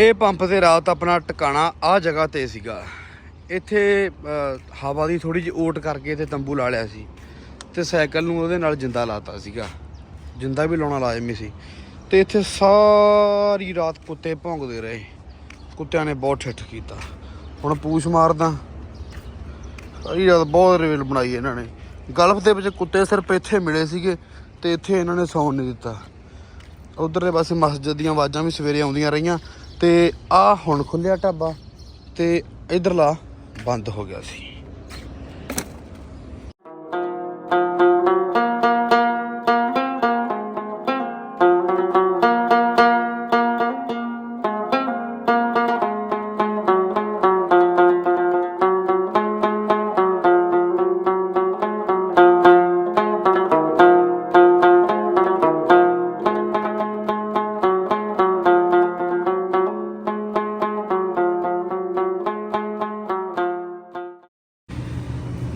ਇਹ ਪੰਪ ਤੇ ਰਾਤ ਆਪਣਾ ਟਿਕਾਣਾ ਆ ਜਗ੍ਹਾ ਤੇ ਸੀਗਾ। ਇੱਥੇ ਹਵਾ ਦੀ ਥੋੜੀ ਜਿਹੀ ਓਟ ਕਰਕੇ ਤੇ ਤੰਬੂ ਲਾ ਲਿਆ ਸੀ ਤੇ ਸਾਈਕਲ ਨੂੰ ਉਹਦੇ ਨਾਲ ਜਿੰਦਾ ਲਾਤਾ ਸੀਗਾ। ਜਿੰਦਾ ਵੀ ਲਾਉਣਾ ਲਾਜ਼ਮੀ ਸੀ। ਤੇ ਇੱਥੇ ਸਾਰੀ ਰਾਤ ਕੁੱਤੇ ਭੌਂਕਦੇ ਰਹੇ। ਕੁੱਤਿਆਂ ਨੇ ਬਹੁਤ ਠਿੱਠ ਕੀਤਾ। ਹੁਣ ਪੂਛ ਮਾਰਦਾ। ਸਾਰੀ ਰਾਤ ਬਹੁਤ ਰੇਲ ਬਣਾਈ ਇਹਨਾਂ ਨੇ। ਗਲਫ ਦੇ ਵਿੱਚ ਕੁੱਤੇ ਸਿਰਫ ਇੱਥੇ ਮਿਲੇ ਸੀਗੇ ਤੇ ਇੱਥੇ ਇਹਨਾਂ ਨੇ ਸੌਣ ਨਹੀਂ ਦਿੱਤਾ। ਉਧਰਲੇ ਪਾਸੇ ਮਸਜਿਦ ਦੀਆਂ ਆਵਾਜ਼ਾਂ ਵੀ ਸਵੇਰੇ ਆਉਂਦੀਆਂ ਰਹੀਆਂ। ਤੇ ਆ ਹੁਣ ਖੁੱਲਿਆ ਢਾਬਾ ਤੇ ਇਧਰਲਾ ਬੰਦ ਹੋ ਗਿਆ ਸੀ।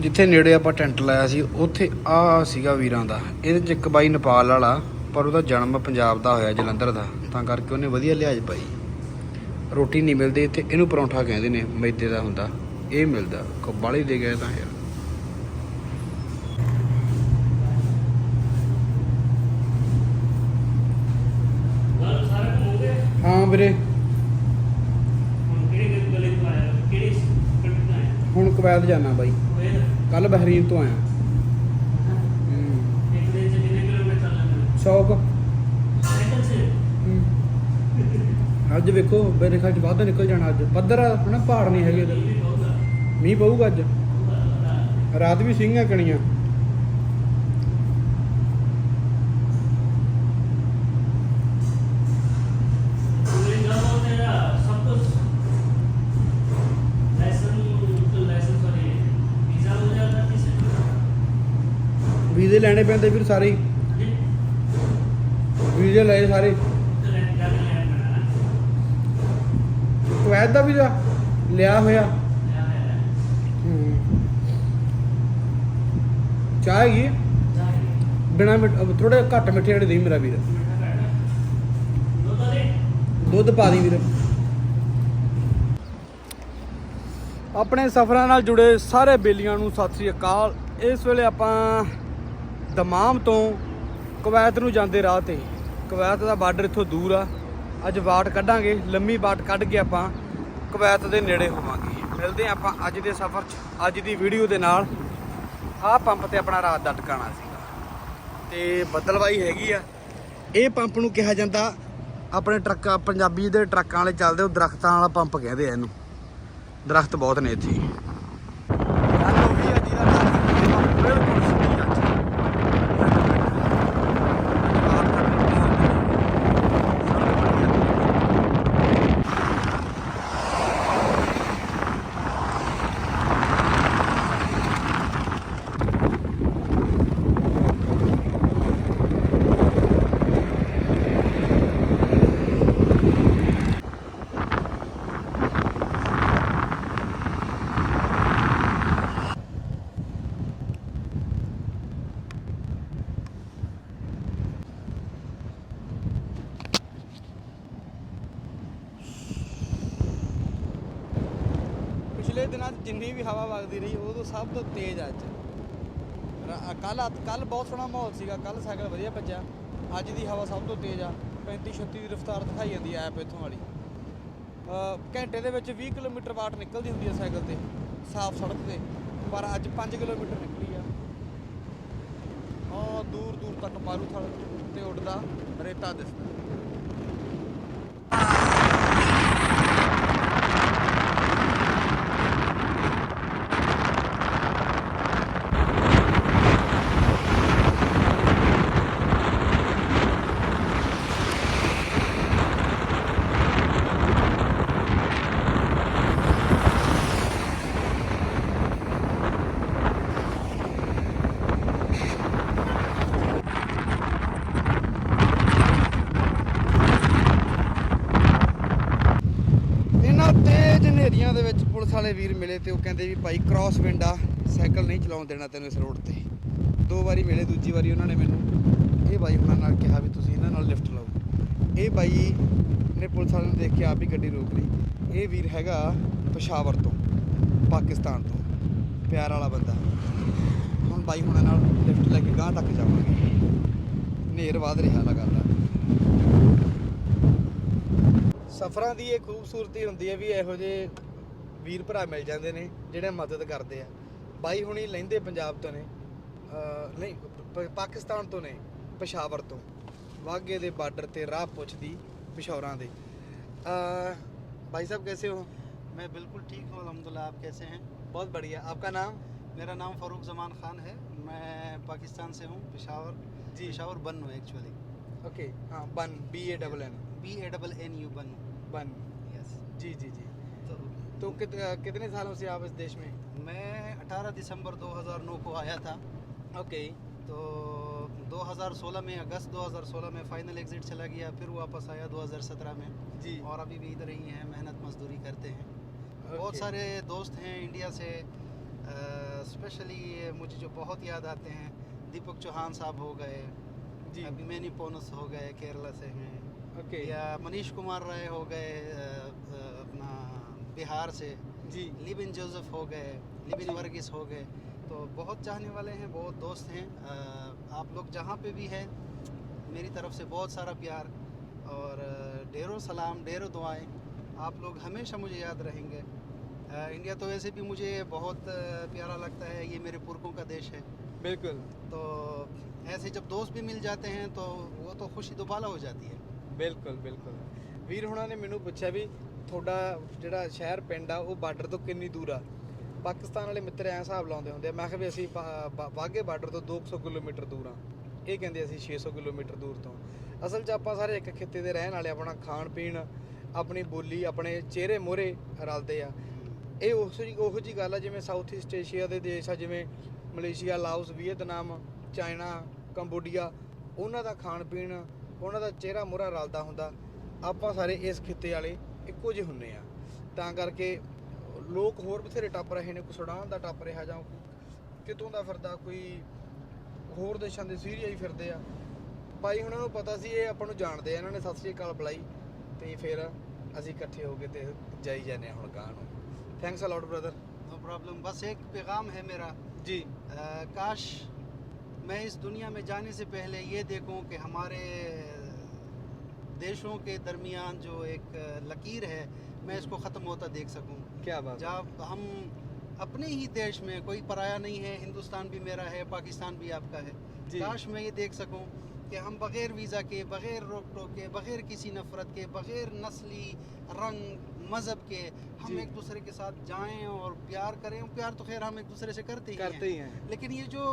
ਜਿੱਥੇ ਨੇੜੇ ਆਪਾਂ ਟੈਂਟ ਲਾਇਆ ਸੀ ਉੱਥੇ ਆ ਸੀਗਾ ਵੀਰਾਂ ਦਾ। ਇਹਦੇ ਚ ਇੱਕ ਬਾਈ ਨੇਪਾਲ ਵਾਲਾ ਪਰ ਉਹਦਾ ਜਨਮ ਪੰਜਾਬ ਦਾ ਹੋਇਆ ਜਲੰਧਰ ਦਾ। ਤਾਂ ਕਰਕੇ ਉਹਨੇ ਵਧੀਆ ਲਿਹਾਜ਼ ਪਾਈ। ਰੋਟੀ ਨਹੀਂ ਮਿਲਦੀ ਇੱਥੇ ਇਹਨੂੰ ਪਰੌਂਠਾ ਕਹਿੰਦੇ ਨੇ ਮੈਦੇ ਦਾ ਹੁੰਦਾ। ਇਹ ਮਿਲਦਾ ਕੋ ਬਾਲੀ ਦੇ ਗਏ ਤਾਂ ਯਾਰ। ਹੋ ਵੀਰੇ। ਹੁਣ ਕਿਹੜੇ ਗਲੇ ਤੋਂ ਆਇਆ? ਕਿਹੜੀ ਕੰਟਰੀ ਤੋਂ ਆਇਆ? ਹੁਣ ਕੁਵੈਤ ਜਾਣਾ ਬਾਈ। ਕੱਲ ਬਹਿਰੀਨ ਤੋਂ ਆਇਆ। ਇੱਕ ਦਿਨ ਚ ਕਿੰਨੇ ਕਿਲੋਮੀਟਰ ਲੈਂਦੇ ਸ਼ੌਕ ਸਾਈਕਲ ਅੱਜ ਵੇਖੋ ਮੇਰੇ ਖਿਆਲ ਚ ਵੱਧ ਨਿਕਲ ਜਾਣਾ ਅੱਜ। ਪੱਧਰ ਹਨਾ ਪਹਾੜ ਨਹੀਂ ਹੈਗੇ ਆ ਮੀਂਹ ਪਊਗਾ ਅੱਜ। ਰਾਤ ਵੀ ਸਿੰਘਾਂ ਕਣੀਆਂ ਪੂਰੇ ਜਦੋਂ ਤੇਰਾ ਸਭ ਕੁਝ ਲਾਇਸੈਂਸ ਤੋਂ ਲਾਇਸੈਂਸ ਵਾਲੀ ਵੀਜ਼ਾ ਹੋ ਜਾਂਦਾ ਕਿਸੇ ਵੀਜ਼ੇ ਲੈਣੇ ਪੈਂਦੇ ਫਿਰ ਸਾਰੇ ਹੀ। ਵੀਜ਼ੇ ਲਏ ਸਾਰੇ। ਕੁਵੈਤ ਦਾ ਵੀਜ਼ਾ ਲਿਆ ਹੋਇਆ। ਨਾ ਚਾਹ ਹੈਗੀ ਬਿਨਾ ਥੋੜੇ ਘੱਟ ਮਿੱਠੇ ਜਿਹੜੇ ਦੇ ਮੇਰਾ ਵੀਰ। ਦੁੱਧ ਪਾ ਦੀ ਵੀਰ। ਆਪਣੇ ਸਫ਼ਰਾਂ ਨਾਲ ਜੁੜੇ ਸਾਰੇ ਬੇਲੀਆਂ ਨੂੰ ਸਤਿ ਸ੍ਰੀ ਅਕਾਲ। ਇਸ ਵੇਲੇ ਆਪਾਂ ਦਮਾਮ ਤੋਂ ਕਵੈਤ ਨੂੰ ਜਾਂਦੇ ਰਾਹ ਤੇ। ਕਵੈਤ ਦਾ ਬਾਰਡਰ ਇੱਥੋਂ ਦੂਰ ਆ। ਅੱਜ ਬਾਟ ਕੱਢਾਂਗੇ, ਲੰਮੀ ਬਾਟ ਕੱਢ ਕੇ ਆਪਾਂ ਕਵੈਤ ਦੇ ਨੇੜੇ ਹੋਵਾਂਗੇ। ਮਿਲਦੇ ਹਾਂ ਆਪਾਂ ਅੱਜ ਦੇ ਸਫ਼ਰ 'ਚ, ਅੱਜ ਦੀ ਵੀਡੀਓ ਦੇ ਨਾਲ। ਆਹ ਪੰਪ ਤੇ ਆਪਣਾ ਰਾਤ ਦਾ ਟਿਕਾਣਾ ਸੀਗਾ ਤੇ ਬੱਦਲਵਾਈ ਹੈਗੀ ਆ। ਇਹ ਪੰਪ ਨੂੰ ਕਿਹਾ ਜਾਂਦਾ ਆਪਣੇ ਟਰੱਕ, ਪੰਜਾਬੀ ਦੇ ਟਰੱਕਾਂ ਵਾਲੇ ਚੱਲਦੇ, ਉਹ ਦਰਖਤਾਂ ਵਾਲਾ ਪੰਪ ਕਹਿੰਦੇ ਆ ਇਹਨੂੰ। ਦਰਖਤ ਬਹੁਤ ਨੇ ਇੱਥੇ ਗੱਲ ਹੋ ਗਈ ਆ ਜੀ ਦਾ ਟਰੱਕ ਬਿਲਕੁਲ ਸਿੱਧੀ ਅੱਜ ਪਿਛਲੇ ਦਿਨਾਂ 'ਚ ਜਿੰਨੀ ਵੀ ਹਵਾ ਵਗਦੀ ਰਹੀ ਉਹ ਤੋਂ ਸਭ ਤੋਂ ਤੇਜ਼ ਆ ਅੱਜ। ਕੱਲ ਕੱਲ ਬਹੁਤ ਸੋਹਣਾ ਮਾਹੌਲ ਸੀਗਾ ਕੱਲ ਸਾਈਕਲ ਵਧੀਆ ਭੱਜਿਆ। ਅੱਜ ਦੀ ਹਵਾ ਸਭ ਤੋਂ ਤੇਜ਼ ਆ 35 36 ਦੀ ਰਫ਼ਤਾਰ ਦਿਖਾਈ ਜਾਂਦੀ ਐ ਐਪ ਇੱਥੋਂ ਵਾਲੀ। ਘੰਟੇ ਦੇ ਵਿੱਚ 20 ਕਿਲੋਮੀਟਰ ਵਾਟ ਨਿਕਲਦੀ ਹੁੰਦੀ ਹੈ ਸਾਈਕਲ ਤੇ, ਸਾਫ਼ ਸੜਕ ਤੇ, ਪਰ ਅੱਜ 5 ਕਿਲੋਮੀਟਰ ਨਿਕਲੀ ਆ। ਉਹ ਦੂਰ ਦੂਰ ਤੱਕ ਮਾਰੂਥਲ ਤੇ ਉੱਡਦਾ ਰੇਤਾ ਦਿਸਦਾ ਇਹਨਾਂ ਤੇਜ਼ ਦੇ ਵਿੱਚ ਪੁਲਿਸ ਵਾਲੇ ਵੀਰ ਮਿਲੇ ਤੇ ਉਹ ਕਹਿੰਦੇ ਵੀ ਭਾਈ ਕ੍ਰਾਸ ਵਿੰਡ ਆ, ਸਾਈਕਲ ਨਹੀਂ ਚਲਾਉਣ ਦੇਣਾ ਤੈਨੂੰ ਇਸ ਰੋਡ ਤੇ। ਦੋ ਵਾਰੀ ਮਿਲੇ, ਦੂਜੀ ਵਾਰੀ ਉਹਨਾਂ ਨੇ ਮੈਨੂੰ ਇਹ ਬਾਈ ਹੁਣਾਂ ਨਾਲ ਕਿਹਾ ਵੀ ਤੁਸੀਂ ਇਹਨਾਂ ਨਾਲ ਲਿਫਟ ਲਓ। ਇਹ ਬਾਈ ਨੇ ਪੁਲਿਸ ਵਾਲਿਆਂ ਨੂੰ ਦੇਖ ਕੇ ਆਪ ਹੀ ਗੱਡੀ ਰੋਕ ਲਈ। ਇਹ ਵੀਰ ਹੈਗਾ ਪਸ਼ਾਵਰ ਤੋਂ, ਪਾਕਿਸਤਾਨ ਤੋਂ, ਪਿਆਰ ਵਾਲਾ ਬੰਦਾ। ਹੁਣ ਬਾਈ ਹੁਣਾਂ ਨਾਲ ਲਿਫਟ ਲੈ ਕੇ ਗਾਂ ਤੱਕ ਜਾਵਾਂਗੇ। ਨੇਰ ਵਧ ਰਿਹਾ ਲਗਾਤਾਰ। ਸਫ਼ਰਾਂ ਦੀ ਇਹ ਖੂਬਸੂਰਤੀ ਹੁੰਦੀ ਹੈ ਵੀ ਇਹੋ ਜਿਹੇ ਵੀਰ ਭਰਾ ਮਿਲ ਜਾਂਦੇ ਨੇ ਜਿਹੜੇ ਮਦਦ ਕਰਦੇ ਆ ਬਾਈ ਹੁਣੀ ਲੈਂਦੇ ਪੰਜਾਬ ਤੋਂ ਨੇ ਅਹ ਨਹੀਂ ਪ- ਪਾਕਿਸਤਾਨ ਤੋਂ ਨੇ ਪਸ਼ਾਵਰ ਤੋਂ ਵਾਗੇ ਦੇ ਬਾਰਡਰ ਤੇ ਰਾਹ ਪੁੱਛਦੀ ਪਿਸ਼ੌਰਾਂ ਦੇ ਅਹ भाई साहब कैसे हो मैं बिल्कुल ठीक हूँ अलहमदिल्ला आप कैसे हैं बहुत बढ़िया आपका नाम मेरा नाम फ़ारूक जमान ख़ान है मैं पाकिस्तान से हूँ पेशावर जी। पेशावर बन हूँ एक्चुअली ओके हाँ bun B A double N B A double N U bun bun yes जी जी जी تو کتنے سالوں سے آپ اس دیش میں میں اٹھارہ دسمبر دو ہزار نو کو آیا تھا۔ اوکے۔ تو دو ہزار سولہ میں اگست دو ہزار سولہ میں فائنل ایگزٹ چلا گیا پھر واپس آیا دو ہزار سترہ میں۔ جی۔ اور ابھی بھی ادھر ہی ہیں محنت مزدوری کرتے ہیں۔ بہت سارے دوست ہیں انڈیا سے اسپیشلی مجھے جو بہت یاد آتے ہیں دیپک چوہان صاحب ہو گئے جی۔ ابھی مینی پونس ہو گئے کیرلا سے ہیں۔ اوکے۔ یا منیش کمار رائے ہو گئے بہار سے جی۔ لیبن جوزف ہو گئے لیبن ورگس ہو گئے۔ تو بہت چاہنے والے ہیں بہت دوست ہیں۔ آپ لوگ جہاں پہ بھی ہے میری طرف سے بہت سارا پیار۔ اور ڈیرو سلام ڈیروں دعائیں۔ آپ لوگ ہمیشہ مجھے یاد رہیں گے۔ انڈیا تو ویسے بھی مجھے بہت پیارا لگتا ہے۔ یہ میرے پورکوں کا دیش ہے۔ بالکل۔ تو ایسے جب دوست بھی مل جاتے ہیں تو وہ تو خوشی دوبالا ہو جاتی ہے۔ بالکل بالکل۔ ویر ہونا نے مینو پوچھا بھی ਤੁਹਾਡਾ ਜਿਹੜਾ ਸ਼ਹਿਰ ਪਿੰਡ ਆ, ਉਹ ਬਾਰਡਰ ਤੋਂ ਕਿੰਨੀ ਦੂਰ ਆ? ਪਾਕਿਸਤਾਨ ਵਾਲੇ ਮਿੱਤਰ ਐਂ ਹਿਸਾਬ ਲਾਉਂਦੇ ਹੁੰਦੇ ਆ, ਮੈਂ ਕਿਹਾ ਵੀ ਅਸੀਂ ਵਾਗੇ ਬਾਰਡਰ ਤੋਂ 200 ਕਿਲੋਮੀਟਰ ਦੂਰ ਆ। ਇਹ ਕਹਿੰਦੇ ਅਸੀਂ 600 ਕਿਲੋਮੀਟਰ ਦੂਰ ਤੋਂ। ਅਸਲ 'ਚ ਆਪਾਂ ਸਾਰੇ ਇੱਕ ਖਿੱਤੇ ਦੇ ਰਹਿਣ ਵਾਲੇ ਆਪਣਾ ਖਾਣ ਪੀਣ, ਆਪਣੀ ਬੋਲੀ, ਆਪਣੇ ਚਿਹਰੇ ਮੋਹਰੇ ਰਲਦੇ ਆ। ਇਹ ਉਸ ਜੀ, ਉਹੋ ਜੀ ਗੱਲ ਆ, ਜਿਵੇਂ ਸਾਊਥ ਈਸਟ ਏਸ਼ੀਆ ਦੇ ਦੇਸ਼ ਆ, ਜਿਵੇਂ Malaysia, Laos, Vietnam, China, Cambodia, ਉਹਨਾਂ ਦਾ ਖਾਣ ਪੀਣ, ਉਹਨਾਂ ਦਾ ਚਿਹਰਾ ਮੋਹਰਾ ਰਲਦਾ ਹੁੰਦਾ। ਆਪਾਂ ਸਾਰੇ ਇਸ ਖਿੱਤੇ ਵਾਲੇ ਇੱਕੋ ਜਿਹੇ ਹੁੰਨੇ ਆ ਤਾਂ ਕਰਕੇ ਲੋਕ ਹੋਰ ਬਥੇਰੇ ਟੱਪ ਰਹੇ ਨੇ ਕੋਈ ਸੁਡਾਨ ਦਾ ਟੱਪ ਰਿਹਾ ਜਾਂ ਕਿਤੋਂ ਦਾ ਫਿਰਦਾ ਕੋਈ ਹੋਰ ਦੇਸ਼ਾਂ ਦੇ ਸੀਰੀਆ ਹੀ ਫਿਰਦੇ ਆ ਭਾਈ ਉਹਨਾਂ ਨੂੰ ਪਤਾ ਸੀ ਇਹ ਆਪਾਂ ਨੂੰ ਜਾਣਦੇ ਆ ਇਹਨਾਂ ਨੇ ਸਤਿ ਸ੍ਰੀ ਅਕਾਲ ਬੁਲਾਈ ਤੇ ਫਿਰ ਅਸੀਂ ਇਕੱਠੇ ਹੋ ਕੇ ਤੇ ਜਾਈ ਜਾਂਦੇ ਆ ਹੁਣ ਗਾਂ ਨੂੰ thanks a lot brother no problem बस एक पैगाम है मेरा ਜੀ अ, काश मैं इस दुनिया में जाने से पहले ये देखूं कि हमारे دیشوں کے درمیان جو ایک لکیر ہے میں اس کو ختم ہوتا دیکھ سکوں۔ کیا بات جب ہم اپنے ہی دیش میں کوئی پرایا نہیں ہے ہندوستان بھی میرا ہے پاکستان بھی آپ کا ہے۔ جی۔ کاش میں یہ دیکھ سکوں۔ کہ ہم بغیر ویزا کے بغیر روک ٹوک کے بغیر کسی نفرت کے بغیر نسلی رنگ مذہب کے ہم جی. ایک دوسرے کے ساتھ جائیں اور پیار کریں۔ پیار تو خیر ہم ایک دوسرے سے کرتے ہی کرتے ہی ہیں۔ لیکن یہ جو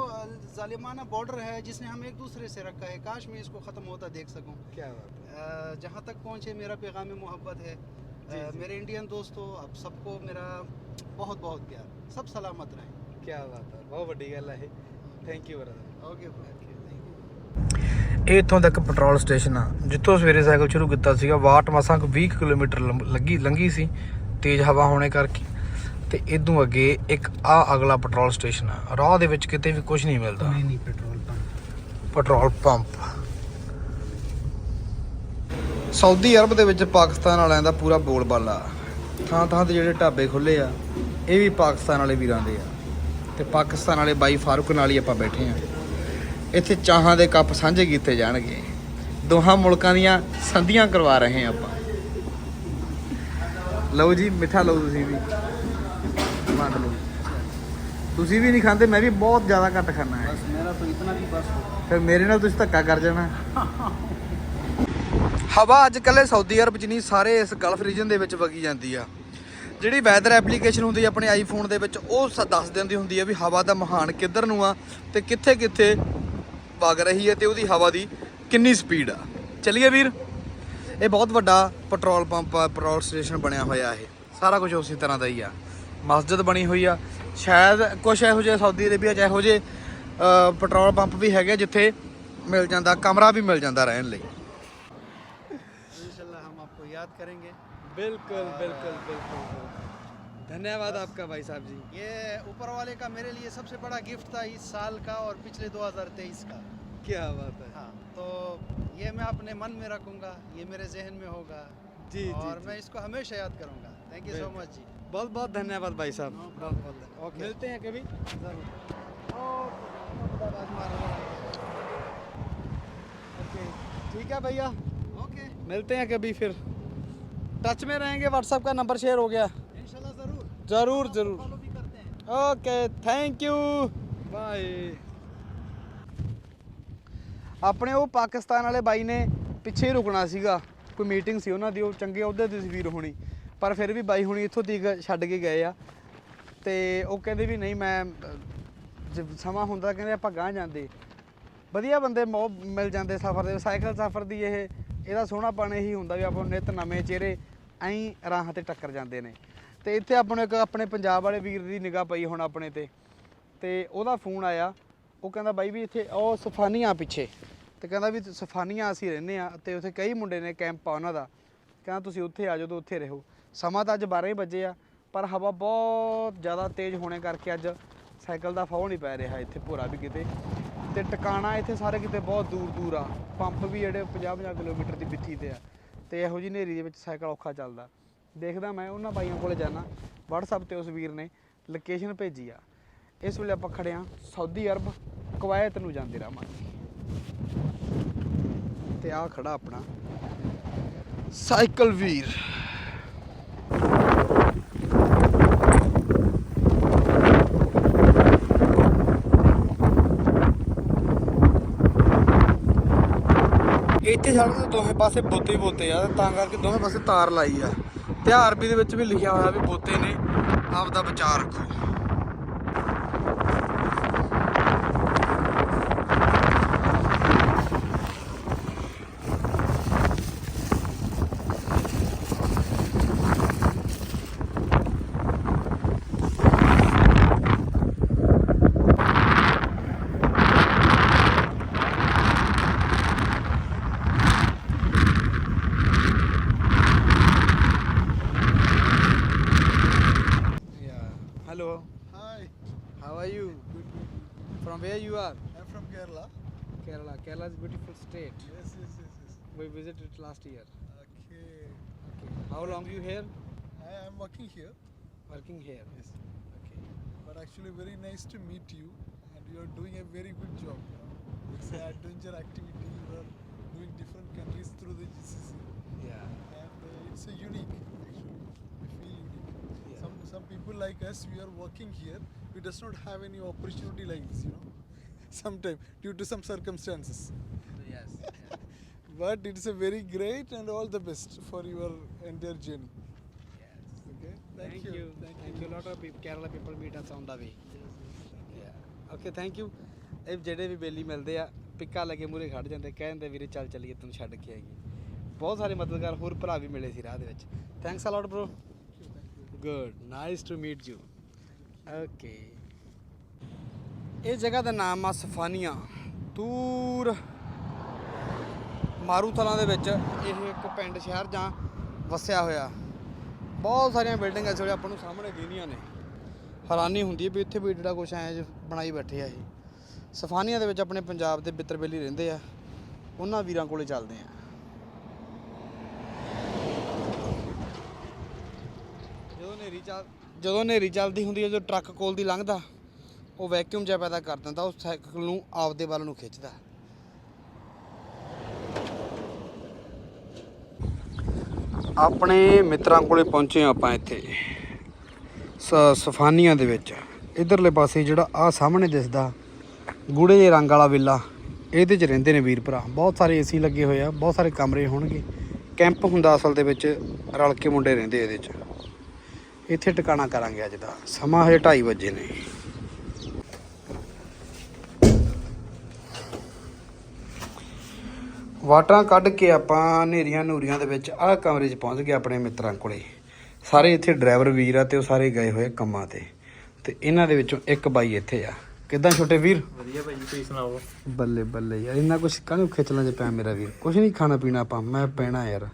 ظالمانہ بارڈر ہے جس نے ہم ایک دوسرے سے رکھا ہے کاش میں اس کو ختم ہوتا دیکھ سکوں۔ کیا بات جہاں تک پہنچے میرا پیغام محبت ہے۔ جی جی. میرے انڈین دوستو اب سب کو میرا بہت بہت پیار۔ سب سلامت رہیں۔ کیا بات ہے۔ بہت بڑی گل ہے۔ تھینک یو برادر اوکے ਇਹ ਇਥੋਂ ਤੱਕ ਪੈਟਰੋਲ ਸਟੇਸ਼ਨ ਆ। ਜਿੱਥੋਂ ਸਵੇਰੇ ਸਾਈਕਲ ਸ਼ੁਰੂ ਕੀਤਾ ਸੀਗਾ ਵਾਟ ਮਸਾਂ 20 ਕਿਲੋਮੀਟਰ ਲੱਗੀ ਲੰਗੀ ਸੀ ਤੇਜ਼ ਹਵਾ ਹੋਣੇ ਕਰਕੇ। ਤੇ ਇਦੋਂ ਅੱਗੇ ਇੱਕ ਆ ਅਗਲਾ ਪੈਟਰੋਲ ਸਟੇਸ਼ਨ ਆ। ਰਾਹ ਦੇ ਵਿੱਚ ਕਿਤੇ ਵੀ ਕੁਝ ਨਹੀਂ ਮਿਲਦਾ। ਨਹੀਂ ਨਹੀਂ petrol pump. Petrol pump. Saudi Arabia ਦੇ ਵਿੱਚ ਪਾਕਿਸਤਾਨ ਵਾਲਿਆਂ ਦਾ ਪੂਰਾ ਬੋਲਬਾਲਾ। ਥਾਂ ਥਾਂ ਤੇ ਜਿਹੜੇ ਢਾਬੇ ਖੁੱਲੇ ਆ ਇਹ ਵੀ ਪਾਕਿਸਤਾਨ ਵਾਲੇ ਵੀਰਾਂ ਦੇ ਆ। ਤੇ ਪਾਕਿਸਤਾਨ ਵਾਲੇ ਬਾਈ ਫਾਰੂਕ ਨਾਲ ਹੀ ਆਪਾਂ ਬੈਠੇ ਆ। ਇੱਥੇ ਚਾਹਾਂ ਦੇ ਕੱਪ ਸਾਂਝੇ ਕੀਤੇ ਜਾਣਗੇ। ਦੋਹਾਂ ਮੁਲਕਾਂ ਦੀਆਂ ਸੰਧੀਆਂ ਕਰਵਾ ਰਹੇ ਹਾਂ ਆਪਾਂ। ਲਓ ਜੀ ਮਿੱਠਾ ਲਓ ਤੁਸੀਂ ਵੀ। ਮੰਨ ਲਓ। ਤੁਸੀਂ ਵੀ ਨਹੀਂ ਖਾਂਦੇ ਮੈਂ ਵੀ ਬਹੁਤ ਜ਼ਿਆਦਾ ਘੱਟ ਖਾਣਾ ਹੈ। ਫਿਰ ਮੇਰੇ ਨਾਲ ਤੁਸੀਂ ਧੱਕਾ ਕਰ ਜਾਣਾ। ਹਵਾ ਅੱਜ ਕੱਲੇ ਸਾਊਦੀ ਅਰਬ ਚ ਨਹੀਂ ਸਾਰੇ ਇਸ ਗਲਫ ਰੀਜਨ ਦੇ ਵਿੱਚ ਵਗੀ ਜਾਂਦੀ ਆ। ਜਿਹੜੀ ਵੈਦਰ ਐਪਲੀਕੇਸ਼ਨ ਹੁੰਦੀ ਆਪਣੇ ਆਈਫੋਨ ਦੇ ਵਿੱਚ ਉਹ ਦੱਸ ਦਿੰਦੀ ਹੁੰਦੀ ਆ ਵੀ ਹਵਾ ਦਾ ਮਹਾਨ ਕਿੱਧਰ ਨੂੰ ਆ ਤੇ ਕਿੱਥੇ ਕਿੱਥੇ ਵਗ ਰਹੀ ਹੈ ਤੇ ਉਹਦੀ ਹਵਾ ਦੀ ਕਿੰਨੀ ਸਪੀਡ ਆ। ਚੱਲੀਏ ਵੀਰ। ਇਹ ਬਹੁਤ ਵੱਡਾ ਪੈਟਰੋਲ ਪੰਪ ਆ ਪੈਟਰੋਲ ਸਟੇਸ਼ਨ ਬਣਿਆ ਹੋਇਆ ਇਹ। ਸਾਰਾ ਕੁਝ ਉਸੇ ਤਰ੍ਹਾਂ ਦਾ ਹੀ ਆ। ਮਸਜਿਦ ਬਣੀ ਹੋਈ ਆ। ਸ਼ਾਇਦ ਕੁਝ ਇਹੋ ਜਿਹੇ ਸਾਊਦੀ ਅਰੇਬੀਆ ਚ ਇਹੋ ਜਿਹੇ ਪੈਟਰੋਲ ਪੰਪ ਵੀ ਹੈਗੇ ਜਿੱਥੇ ਮਿਲ ਜਾਂਦਾ ਕਮਰਾ ਵੀ ਮਿਲ ਜਾਂਦਾ ਰਹਿਣ ਲਈ। ਇਨਸ਼ਾਅੱਲਾ ਹਮ ਆਪਕੋ ਯਾਦ ਕਰਾਂਗੇ। ਬਿਲਕੁਲ ਬਿਲਕੁਲ ਬਿਲਕੁਲ। دھنیہ واد آپ کا بھائی صاحب جی۔ یہ اوپر والے کا میرے لیے سب سے بڑا گفٹ تھا اس سال کا اور پچھلے دو ہزار تیئیس کا۔ کیا بات ہے۔ ہاں تو یہ میں اپنے من میں رکھوں گا یہ میرے ذہن میں ہوگا۔ جی, جی، اور جی۔ میں اس کو ہمیشہ یاد کروں گا۔ تھینک یو سو مچ جی۔ بہت بہت دھنیہ واد بھائی صاحب۔ بہت بہت اوکے ملتے ہیں کبھی۔ اوکے ٹھیک ہے بھیا۔ اوکے ملتے ہیں کبھی پھر۔ ٹچ میں رہیں گے واٹس ایپ کا نمبر شیئر ہو گیا۔ करते हैं ਓਕੇ ਥੈਂਕ ਯੂ ਬਾਏ ਆਪਣੇ ਉਹ ਪਾਕਿਸਤਾਨ ਵਾਲੇ ਬਾਈ ਨੇ ਪਿੱਛੇ ਹੀ ਰੁਕਣਾ ਸੀਗਾ ਕੋਈ ਮੀਟਿੰਗ ਸੀ ਉਹਨਾਂ ਦੀ ਉਹ ਚੰਗੇ ਅਹੁਦੇ ਤੇ ਸੀ ਵੀਰ ਹੋਣੀ ਪਰ ਫਿਰ ਵੀ ਬਾਈ ਹੁਣੀ ਇੱਥੋਂ ਤੀਕ ਛੱਡ ਕੇ ਗਏ ਆ ਤੇ ਉਹ ਕਹਿੰਦੇ ਵੀ ਨਹੀਂ ਮੈਂ ਅਹ, ਜੇ ਸਮਾਂ ਹੁੰਦਾ ਕਹਿੰਦੇ ਆਪਾਂ ਗਾਂ ਜਾਂਦੇ ਵਧੀਆ ਬੰਦੇ ਮੋ ਮਿਲ ਜਾਂਦੇ ਸਫ਼ਰ ਦੇ ਸਾਈਕਲ ਸਫ਼ਰ ਦੀ ਇਹ ਇਹਦਾ ਸੋਹਣਾਪਣ ਇਹੀ ਹੁੰਦਾ ਵੀ ਆਪਾਂ ਨੂੰ ਨਿਤ ਨਵੇਂ ਚਿਹਰੇ ਐਂ ਰਾਹਾਂ ਤੇ ਟੱਕਰ ਜਾਂਦੇ ਨੇ ਤੇ ਇੱਥੇ ਆਪਣੇ ਇੱਕ ਆਪਣੇ ਪੰਜਾਬ ਵਾਲੇ ਵੀਰ ਦੀ ਨਿਗਾਹ ਪਈ ਹੁਣ ਆਪਣੇ ਤੇ। ਤੇ ਉਹਦਾ ਫੋਨ ਆਇਆ। ਉਹ ਕਹਿੰਦਾ ਬਾਈ ਵੀ ਇੱਥੇ, ਉਹ ਸਫਾਨੀਆਂ ਪਿੱਛੇ। ਤੇ ਕਹਿੰਦਾ ਵੀ ਸਫਾਨੀਆਂ ਅਸੀਂ ਰਹਿੰਦੇ ਆ ਤੇ ਉੱਥੇ ਕਈ ਮੁੰਡੇ ਨੇ ਕੈਂਪ ਆ ਉਹਨਾਂ ਦਾ। ਕਹਿੰਦਾ ਤੁਸੀਂ ਉੱਥੇ ਆ ਜਾਓ ਤੇ ਉੱਥੇ ਰਹੋ। ਸਮਾਂ ਤਾਂ ਅੱਜ 12 ਹੀ ਵਜੇ ਆ, ਪਰ ਹਵਾ ਬਹੁਤ ਜ਼ਿਆਦਾ ਤੇਜ਼ ਹੋਣੇ ਕਰਕੇ ਅੱਜ ਸਾਈਕਲ ਦਾ ਫਾਹ ਨਹੀਂ ਪੈ ਰਿਹਾ ਇੱਥੇ ਭੋਰਾ ਵੀ ਕਿਤੇ। ਤੇ ਟਿਕਾਣਾ ਇੱਥੇ ਸਾਰੇ ਕਿਤੇ ਬਹੁਤ ਦੂਰ ਦੂਰ ਆ। ਪੰਪ ਵੀ ਜਿਹੜੇ 50 50 ਕਿਲੋਮੀਟਰ ਦੀ ਬਿੱਥੀ ਤੇ ਆ। ਤੇ ਇਹੋ ਜਿਹੀ ਨੇਰੀ ਦੇ ਵਿੱਚ ਸਾਈਕਲ ਔਖਾ ਚੱਲਦਾ। ਦੇਖਦਾ ਮੈਂ, ਉਹਨਾਂ ਬਾਈਆਂ ਕੋਲੇ ਜਾਣਾ WhatsApp ਤੇ ਉਸ ਵੀਰ ਨੇ ਲੋਕੇਸ਼ਨ ਭੇਜੀ ਆ। ਇਸ ਵੇਲੇ ਆਪਾਂ ਖੜੇ ਆ ਸਾਊਦੀ ਅਰਬ ਕਵਾਇਤ ਨੂੰ ਜਾਂਦੇ ਰਹਾਂਗੇ ਤੇ ਆ ਖੜਾ ਆਪਣਾ ਸਾਈਕਲ ਵੀਰ। ਇੱਥੇ ਸੜਕ ਦੇ ਦੋਵੇਂ ਪਾਸੇ ਬੋਤੇ ਹੀ ਬੋਤੇ ਆ, ਤਾਂ ਕਰਕੇ ਦੋਵੇਂ ਪਾਸੇ ਤਾਰ ਲਾਈ ਆ। ਤੇ ਆਰਬੀ ਦੇ ਵਿੱਚ ਵੀ ਲਿਖਿਆ ਹੋਇਆ ਵੀ ਬੋਤੇ ਨੇ ਆਪ ਦਾ ਬਚਾਅ ਰੱਖੋ। State. Yes, yes, yes, yes. We visited last year. Okay. Okay. How long you here? I am working here. Working here. Yes. Okay. But actually, very nice to meet you, and you are doing a very good job. You know, it's an adventure activity. You are doing different countries through the GCC, Yeah. and uh, it's a unique. Actually, I feel unique. Yeah. Some some people like us, we are working here. We does not have any opportunity like this. You know, sometime due to some circumstances. Yes. But it's a very great and all the best for your entire journey. Okay. Thank, you. Thank you. Lot of people, Kerala people meet us on the way. Yeah. Okay. Thank you. ਇਹ ਜਿਹੜੇ ਵੀ ਬੇਲੀ ਮਿਲਦੇ ਆ ਪਿੱਕਾ ਲੱਗੇ ਮੂਰੇ ਖੜ ਜਾਂਦੇ ਕਹਿੰਦੇ ਵੀਰੇ ਚੱਲ ਚੱਲੀਏ ਤੈਨੂੰ ਛੱਡ ਕੇ ਆਈਏ ਬਹੁਤ ਸਾਰੇ ਮਦਦਗਾਰ ਹੋਰ ਭਰਾ ਵੀ ਮਿਲੇ ਸੀ ਰਾਹ ਦੇ ਵਿੱਚ thanks a lot bro good nice to meet you okay ਇਹ ਜਗ੍ਹਾ ਦਾ ਨਾਮ ਆ ਸਫਾਨੀਆਂ ਦੂਰ ਮਾਰੂਥਲਾਂ ਦੇ ਵਿੱਚ ਇਹ ਇੱਕ ਪਿੰਡ, ਸ਼ਹਿਰ ਜਾਂ ਵਸਿਆ ਹੋਇਆ। ਬਹੁਤ ਸਾਰੀਆਂ ਬਿਲਡਿੰਗਾਂ ਇਸ ਵੇਲੇ ਆਪਾਂ ਨੂੰ ਸਾਹਮਣੇ ਦਿਖਦੀਆਂ ਨੇ। ਹੈਰਾਨੀ ਹੁੰਦੀ ਹੈ ਵੀ ਇੱਥੇ ਵੀ ਜਿਹੜਾ ਕੁਛ ਐਂ ਬਣਾਈ ਬੈਠੇ ਆ ਇਹ। ਸਫਾਨੀਆਂ ਦੇ ਵਿੱਚ ਆਪਣੇ ਪੰਜਾਬ ਦੇ ਬਿੱਤਰ ਬੇਲੀ ਰਹਿੰਦੇ ਆ। ਉਹਨਾਂ ਵੀਰਾਂ ਕੋਲੇ ਚੱਲਦੇ ਆ। ਜਦੋਂ ਨੇਰੀ ਚੱਲ, ਜਦੋਂ ਨੇਰੀ ਚੱਲਦੀ ਹੁੰਦੀ ਹੈ, ਜਦੋਂ ਟਰੱਕ ਕੋਲ ਦੀ ਲੰਘਦਾ, ਉਹ ਵੈਕਿਊਮ ਜਿਹਾ ਪੈਦਾ ਕਰ ਦਿੰਦਾ, ਉਹ ਸਾਈਕਲ ਨੂੰ ਆਪਦੇ ਵੱਲ ਨੂੰ ਖਿੱਚਦਾ। ਆਪਣੇ ਮਿੱਤਰਾਂ ਕੋਲੇ ਪਹੁੰਚੇ ਹਾਂ ਆਪਾਂ ਇੱਥੇ। ਸ- ਸਫਾਨੀਆਂ ਦੇ ਵਿੱਚ। ਇਧਰਲੇ ਪਾਸੇ ਜਿਹੜਾ ਆ ਸਾਹਮਣੇ ਦਿਸਦਾ ਗੂੜੇ ਜਿਹੇ ਰੰਗ ਵਾਲਾ ਵਿਲਾ, ਇਹਦੇ 'ਚ ਰਹਿੰਦੇ ਨੇ ਵੀਰ ਭਰਾ। ਬਹੁਤ ਸਾਰੇ ਏਸੀ ਲੱਗੇ ਹੋਏ ਆ, ਬਹੁਤ ਸਾਰੇ ਕਮਰੇ ਹੋਣਗੇ। ਕੈਂਪ ਹੁੰਦਾ ਅਸਲ ਦੇ ਵਿੱਚ, ਰਲ ਕੇ ਮੁੰਡੇ ਰਹਿੰਦੇ ਇਹਦੇ 'ਚ। ਇੱਥੇ ਟਿਕਾਣਾ ਕਰਾਂਗੇ ਅੱਜ ਦਾ। ਸਮਾਂ ਹਜੇ 2:30 ਵਜੇ ਨੇ। ਵਾਟਾਂ ਕੱਢ ਕੇ ਆਪਾਂ ਹਨੇਰੀਆਂ ਨੂਰੀਆਂ ਦੇ ਵਿੱਚ ਆਹ ਕਮਰੇ 'ਚ ਪਹੁੰਚ ਗਏ ਆਪਣੇ ਮਿੱਤਰਾਂ ਕੋਲੇ। ਸਾਰੇ ਇੱਥੇ ਡਰਾਈਵਰ ਵੀਰ ਆ ਤੇ ਉਹ ਸਾਰੇ ਗਏ ਹੋਏ ਕੰਮਾਂ ਤੇ। ਤੇ ਇਹਨਾਂ ਦੇ ਵਿੱਚੋਂ ਇੱਕ ਬਾਈ ਇੱਥੇ ਆ। ਕਿਦਾਂ ਛੋਟੇ ਵੀਰ? ਵਧੀਆ ਭਾਈ ਤੁਸੀਂ ਸੁਣਾਓ? ਬੱਲੇ ਬੱਲੇ ਯਾਰ ਇੰਨਾ ਕੁਛ ਕਾਹਨੂੰ ਖਿੱਚਲਾਂ 'ਚ ਪਿਆ ਮੇਰਾ ਵੀਰ? ਕੁਛ ਨਹੀਂ ਖਾਣਾ ਪੀਣਾ ਆਪਾਂ ਮੈਂ ਪੈਣਾ ਯਾਰ।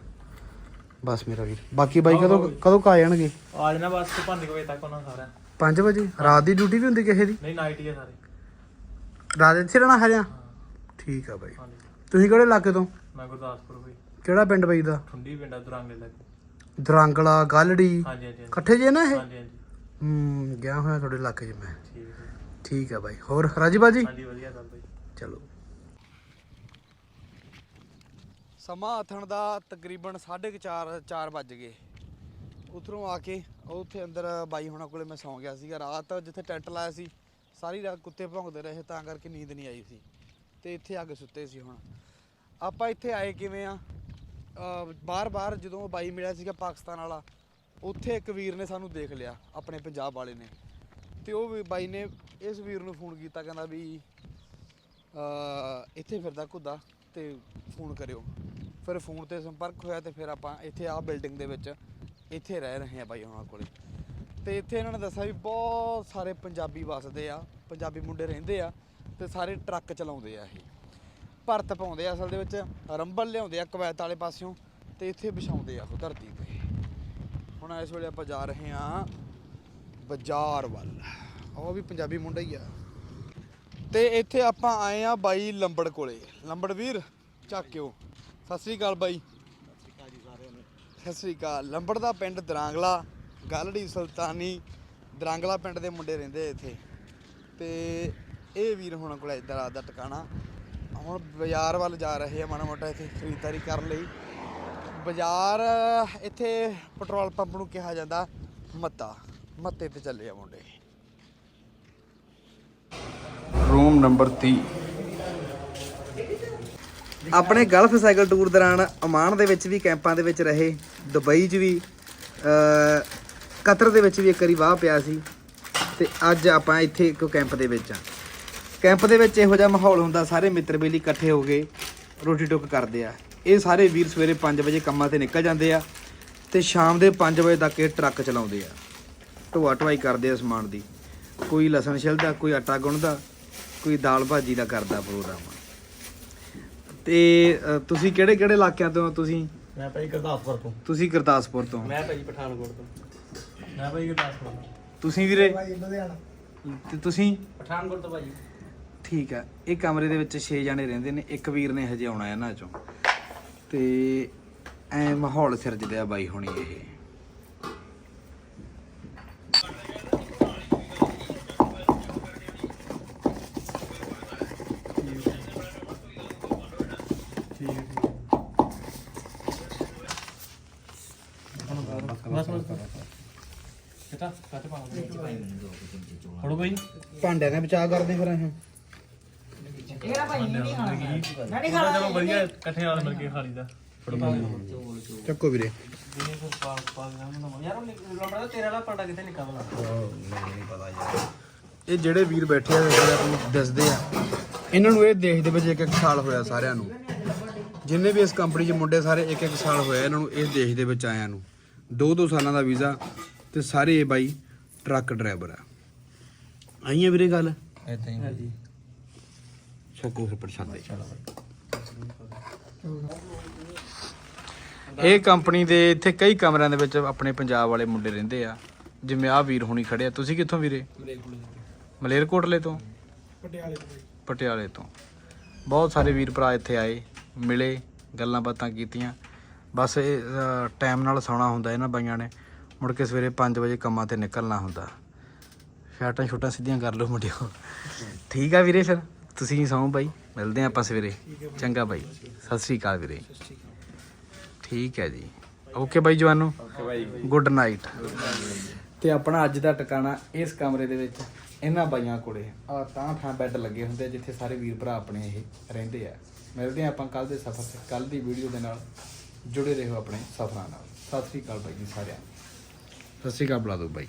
ਬਸ ਮੇਰਾ ਵੀਰ। ਬਾਕੀ ਬਾਈ ਕਦੋਂ ਕਦੋਂ ਕਾ ਜਾਣਗੇ? ਆ ਜਾਣਾ ਬਸ 5 ਵਜੇ ਤੱਕ ਉਹਨਾਂ ਸਾਰਿਆਂ 5 ਵਜੇ? ਰਾਤ ਦੀ ਡਿਊਟੀ ਵੀ ਹੁੰਦੀ ਕਿਸੇ ਦੀ? ਨਹੀਂ ਨਾਈਟ ਹੀ ਆ ਸਾਰੇ। ਰਾਤ ਇੱਥੇ ਰਹਿਣਾ ਹਰਿਆ? ਠੀਕ ਆ ਬਾਈ। ਹਾਂਜੀ। ਤੁਸੀਂ ਕਿਹੜੇ ਇਲਾਕੇ ਤੋਂ? ਮੈਂ ਗੁਰਦਾਸਪੁਰ ਭਾਈ ਕਿਹੜਾ ਪਿੰਡ ਬਾਈ ਦਾ? ਠੰਡੀ ਪਿੰਡਾ ਦੁਰਾਂਗੇ ਲੱਗੇ। ਦਰਾਂਗਲਾ ਗਾਲੜੀ। ਹਾਂਜੀ ਹਾਂਜੀ ਇਕੱਠੇ ਜੇ ਨਾ ਇਹ? ਹਾਂਜੀ ਹਾਂਜੀ। ਹੂੰ ਗਿਆ ਹੋਇਆ ਤੁਹਾਡੇ ਇਲਾਕੇ 'ਚ ਮੈਂ। ਠੀਕ ਹੈ। ਠੀਕ ਬਾਈ। ਹੋਰ ਰਾਜੀ ਬਾਜੀ? ਹਾਂਜੀ ਵਧੀਆ ਗੱਲ ਬਾਈ। ਚਲੋ। ਸਮਾਂ ਆਥਣ ਦਾ ਤਕਰੀਬਨ 4:30 4 ਵੱਜ ਗਏ। ਉਧਰੋਂ ਆ ਕੇ ਉੱਥੇ ਅੰਦਰ ਬਾਈ ਹੋਣਾ ਕੋਲੇ ਮੈਂ ਸੌਂ ਗਿਆ ਸੀਗਾ। ਰਾਤ ਜਿੱਥੇ ਟੈਂਟ ਲਾਇਆ ਸੀ ਸਾਰੀ ਰਾਤ ਕੁੱਤੇ ਭੌਂਕਦੇ ਰਹੇ ਤਾਂ ਕਰਕੇ ਨੀਂਦ ਨਹੀਂ ਆਈ ਸੀ। ਤੇ ਇੱਥੇ ਆ ਕੇ ਸੁੱਤੇ ਸੀ ਹੁਣ। ਆਪਾਂ ਇੱਥੇ ਆਏ ਕਿਵੇਂ ਆ? ਬਾਰ-ਬਾਰ ਜਦੋਂ ਬਾਈ ਮਿਲਿਆ ਸੀਗਾ ਪਾਕਿਸਤਾਨ ਵਾਲਾ, ਉੱਥੇ ਇੱਕ ਵੀਰ ਨੇ ਸਾਨੂੰ ਦੇਖ ਲਿਆ, ਆਪਣੇ ਪੰਜਾਬ ਵਾਲੇ ਨੇ। ਤੇ ਉਹ ਵੀ ਬਾਈ ਨੇ ਇਸ ਵੀਰ ਨੂੰ ਫੋਨ ਕੀਤਾ, ਕਹਿੰਦਾ ਵੀ ਇੱਥੇ ਫਿਰਦਾ ਕੁੱਦਾ ਤੇ ਫੋਨ ਕਰਿਓ। ਫਿਰ ਫੋਨ ਤੇ ਸੰਪਰਕ ਹੋਇਆ ਤੇ ਫਿਰ ਆਪਾਂ ਇੱਥੇ ਆ ਬਿਲਡਿੰਗ ਦੇ ਵਿੱਚ ਇੱਥੇ ਰਹਿ ਰਹੇ ਆ ਬਾਈ ਉਹਨਾਂ ਕੋਲੇ। ਤੇ ਇੱਥੇ ਇਹਨਾਂ ਨੇ ਦੱਸਿਆ ਵੀ ਬਹੁਤ ਸਾਰੇ ਪੰਜਾਬੀ ਵਸਦੇ ਆ, ਪੰਜਾਬੀ ਮੁੰਡੇ ਰਹਿੰਦੇ ਆ। ਤੇ ਸਾਰੇ ਟਰੱਕ ਚਲਾਉਂਦੇ ਆ ਇਹ। ਭਰਤ ਪਾਉਂਦੇ ਆ ਅਸਲ ਦੇ ਵਿੱਚ, ਰੰਬਲ ਲਿਆਉਂਦੇ ਆ ਕਵੈਤ ਵਾਲੇ ਪਾਸਿਓਂ ਤੇ ਇੱਥੇ ਵਿਛਾਉਂਦੇ ਆ ਉਹ ਧਰਤੀ ਤੇ। ਹੁਣ ਇਸ ਵੇਲੇ ਆਪਾਂ ਜਾ ਰਹੇ ਆ ਬਾਜ਼ਾਰ ਵੱਲ। ਉਹ ਵੀ ਪੰਜਾਬੀ ਮੁੰਡਾ ਹੀ ਆ। ਤੇ ਇੱਥੇ ਆਪਾਂ ਆਏ ਆ ਬਾਈ ਲੰਬੜ ਕੋਲੇ। ਲੰਬੜ ਵੀਰ ਚੱਕਿਓ ਸਤਿ ਸ੍ਰੀ ਅਕਾਲ ਬਾਈ। ਸਤਿ ਸ੍ਰੀ ਅਕਾਲ ਲੰਬੜ ਦਾ ਪਿੰਡ ਦਰਾਂਗਲਾ, ਗਲੜੀ ਸੁਲਤਾਨੀ, ਦਰਾਂਗਲਾ ਪਿੰਡ ਦੇ ਮੁੰਡੇ ਰਹਿੰਦੇ ਇੱਥੇ। ਤੇ ਇਹ ਵੀਰ ਹੁਣ ਕੋਲ ਇੱਧਰ ਆਦਾ ਟਿਕਾਣਾ। ਹੁਣ ਬਾਜ਼ਾਰ ਵੱਲ ਜਾ ਰਹੇ ਆ ਮਾੜਾ ਮੋਟਾ ਇੱਥੇ ਖਰੀਦਦਾਰੀ ਕਰਨ ਲਈ। ਬਾਜ਼ਾਰ ਇੱਥੇ ਪੈਟਰੋਲ ਪੰਪ ਨੂੰ ਕਿਹਾ ਜਾਂਦਾ ਮੱਤਾ। ਮੱਤੇ ਤੇ ਚੱਲੇ ਆ ਮੁੰਡੇ। ਰੂਮ ਨੰਬਰ 30 ਆਪਣੇ ਗਲਫ ਸਾਈਕਲ ਟੂਰ ਦੌਰਾਨ ਓਮਾਨ ਦੇ ਵਿੱਚ ਵੀ ਕੈਂਪਾਂ ਦੇ ਵਿੱਚ ਰਹੇ। ਦੁਬਈ 'ਚ ਵੀ ਕਤਰ ਦੇ ਵਿੱਚ ਵੀ ਇੱਕ ਵਾਰੀ ਵਾਹ ਪਿਆ ਸੀ। ਤੇ ਅੱਜ ਆਪਾਂ ਇੱਥੇ ਇੱਕ ਕੈਂਪ ਦੇ ਵਿੱਚ ਆ। ਕੈਂਪ ਦੇ ਵਿੱਚ ਇਹੋ ਜਿਹਾ ਮਾਹੌਲ ਹੁੰਦਾ ਸਾਰੇ ਮਿੱਤਰ ਬੇਲੀ ਇਕੱਠੇ ਹੋ ਕੇ ਰੋਟੀ ਟੁੱਕ ਕਰਦੇ ਆ। ਇਹ ਸਾਰੇ ਵੀਰ ਸਵੇਰੇ 5 ਵਜੇ ਕੰਮਾਂ ਤੇ ਨਿਕਲ ਜਾਂਦੇ ਆ ਤੇ ਸ਼ਾਮ ਦੇ 5 ਵਜੇ ਤੱਕ ਇਹ ਟਰੱਕ ਚਲਾਉਂਦੇ ਆ। ਢੋਆ ਢਵਾਈ ਕਰਦੇ ਆ ਸਮਾਨ ਦੀ। ਕੋਈ ਲਸਣ ਛਿਲਦਾ ਕੋਈ ਆਟਾ ਗੁੰਨਦਾ ਕੋਈ ਦਾਲ ਭਾਜੀ ਦਾ ਕਰਦਾ ਪ੍ਰੋਗਰਾਮ। ਤੇ ਅ, ਤੁਸੀਂ ਕਿਹੜੇ ਕਿਹੜੇ ਇਲਾਕਿਆਂ ਤੋਂ ਹੋ ਤੁਸੀਂ? ਮੈਂ ਭਾਈ ਗੁਰਦਾਸਪੁਰ ਤੋਂ। ਤੁਸੀਂ ਗੁਰਦਾਸਪੁਰ ਤੋਂ। ਮੈਂ ਭਾਈ ਪਠਾਨਕੋਟ ਤੋਂ। ਮੈਂ ਭਾਈ ਗੁਰਦਾਸਪੁਰ ਤੋਂ। ਤੁਸੀਂ ਵੀਰੇ? ਤੇ ਤੁਸੀਂ? ਪਠਾਨਕੋਟ ਤੋਂ ਭਾਈ। ਠੀਕ ਆ ਇਹ ਕਮਰੇ ਦੇ ਵਿੱਚ 6 ਜਣੇ ਰਹਿੰਦੇ ਨੇ ਇੱਕ ਵੀਰ ਨੇ ਹਜੇ ਆਉਣਾ ਇਹਨਾਂ ਚੋਂ। ਤੇ ਐ ਮਾਹੌਲ ਸਿਰਜਦੇ ਆ ਬਾਈ ਹੁਣੀ ਇਹ। ਕਿਤਾ ਕੱਟ ਪਾ ਫੜੋ ਭਾਈ ਭਾਂਡਿਆਂ ਦਾ ਬਚਾਅ ਕਰਦੇ ਫਿਰ ਅਸੀਂ। ਚਲੋ ਵਧੀਆ ਇਕੱਠੇ ਨਾਲ ਮਿਲ ਕੇ ਖਾ ਲਈਦਾ। ਫੜੋ ਭਾਈ ਚੱਕੋ ਵੀਰੇ ਯਾਰ ਉਹ ਲੰਬੜਾ ਤੇਰਾ ਵਾਲਾ ਪਰਦਾ ਕਿੱਥੇ ਨਿਕਲਦਾ ਇਹ ਜਿਹੜੇ ਵੀਰ ਬੈਠੇ ਆ ਜਿਹੜੇ ਆਪ ਦੱਸਦੇ ਆ ਇਹਨਾਂ ਨੂੰ ਇਹ ਦੇਸ਼ ਦੇ ਵਿੱਚ ਇੱਕ ਇੱਕ ਸਾਲ ਹੋਇਆ ਸਾਰਿਆਂ ਨੂੰ। ਜਿੰਨੇ ਵੀ ਇਸ ਕੰਪਨੀ 'ਚ ਮੁੰਡੇ ਸਾਰੇ ਇੱਕ ਇੱਕ ਸਾਲ ਹੋਇਆ ਇਹਨਾਂ ਨੂੰ ਇਸ ਦੇਸ਼ ਦੇ ਵਿੱਚ ਆਇਆਂ ਨੂੰ। ਦੋ ਦੋ ਸਾਲਾਂ ਦਾ ਵੀਜ਼ਾ ਤੇ ਸਾਰੇ ਇਹ ਬਾਈ ਟਰੱਕ ਡਰਾਈਵਰ ਆ। ਆਈਆਂ ਵੀਰੇ ਗੱਲ? ਇਦਾਂ ਹੀ। ਛੱਕੋ ਫਿਰ ਪ੍ਰਸ਼ਾਦੇ ਇਹ ਕੰਪਨੀ ਦੇ ਇੱਥੇ ਕਈ ਕਮਰਿਆਂ ਦੇ ਵਿੱਚ ਆਪਣੇ ਪੰਜਾਬ ਵਾਲੇ ਮੁੰਡੇ ਰਹਿੰਦੇ ਆ। ਜਿਵੇਂ ਆਹ ਵੀਰ ਹੁਣੀ ਖੜੇ ਆ। ਤੁਸੀਂ ਕਿੱਥੋਂ ਵੀਰੇ? ਮਲੇਰਕੋਟਲੇ ਤੋਂ। ਪਟਿਆਲੇ ਤੋਂ। ਪਟਿਆਲੇ ਤੋਂ ਬਹੁਤ ਸਾਰੇ ਵੀਰ ਭਰਾ ਇੱਥੇ ਆਏ, ਮਿਲੇ, ਗੱਲਾਂ ਬਾਤਾਂ ਕੀਤੀਆਂ। ਬਸ ਇਹ ਟਾਈਮ ਨਾਲ ਸੌਣਾ ਹੁੰਦਾ ਇਹਨਾਂ ਬਾਈਆਂ ਨੇ। ਮੁੜ ਕੇ ਸਵੇਰੇ 5 ਵਜੇ ਕੰਮਾਂ ਤੇ ਨਿਕਲਣਾ ਹੁੰਦਾ। ਸ਼ਰਟਾਂ ਛੋਟਾਂ ਸਿੱਧੀਆਂ ਕਰ ਲਓ ਮੁੰਡਿਓ। ਠੀਕ ਆ ਵੀਰੇ ਫਿਰ? ਤੁਸੀਂ ਸੌਂ ਬਾਈ ਮਿਲਦੇ ਆਪਾਂ ਸਵੇਰੇ। ਚੰਗਾ ਬਾਈ ਸਤਿ ਸ੍ਰੀ ਅਕਾਲ ਵੀਰੇ। ਠੀਕ ਹੈ ਜੀ। Okay bye ਜਵਾਨੋ। Okay bye. Good night ਤੇ ਆਪਣਾ ਅੱਜ ਦਾ ਟਿਕਾਣਾ ਇਸ ਕਮਰੇ ਦੇ ਵਿੱਚ ਇਹਨਾਂ ਬਾਈਆਂ ਕੋਲੇ। ਆ ਤਾਂ ਥਾਂ ਬੈੱਡ ਲੱਗੇ ਹੁੰਦੇ ਆ ਜਿੱਥੇ ਸਾਰੇ ਵੀਰ ਭਰਾ ਆਪਣੇ ਇਹ ਰਹਿੰਦੇ ਆ। ਮਿਲਦੇ ਆ ਆਪਾਂ ਕੱਲ ਦੇ ਸਫ਼ਰ ਤੇ। ਕੱਲ ਦੀ ਵੀਡੀਓ ਦੇ ਨਾਲ ਜੁੜੇ ਰਹੋ ਆਪਣੇ ਸਫ਼ਰਾਂ ਨਾਲ। ਸਤਿ ਸ੍ਰੀ ਅਕਾਲ ਬਾਈ ਜੀ ਸਾਰਿਆਂ। ਸਤਿ ਸ੍ਰੀ ਅਕਾਲ ਬੁਲਾ ਦਿਓ ਬਾਈ।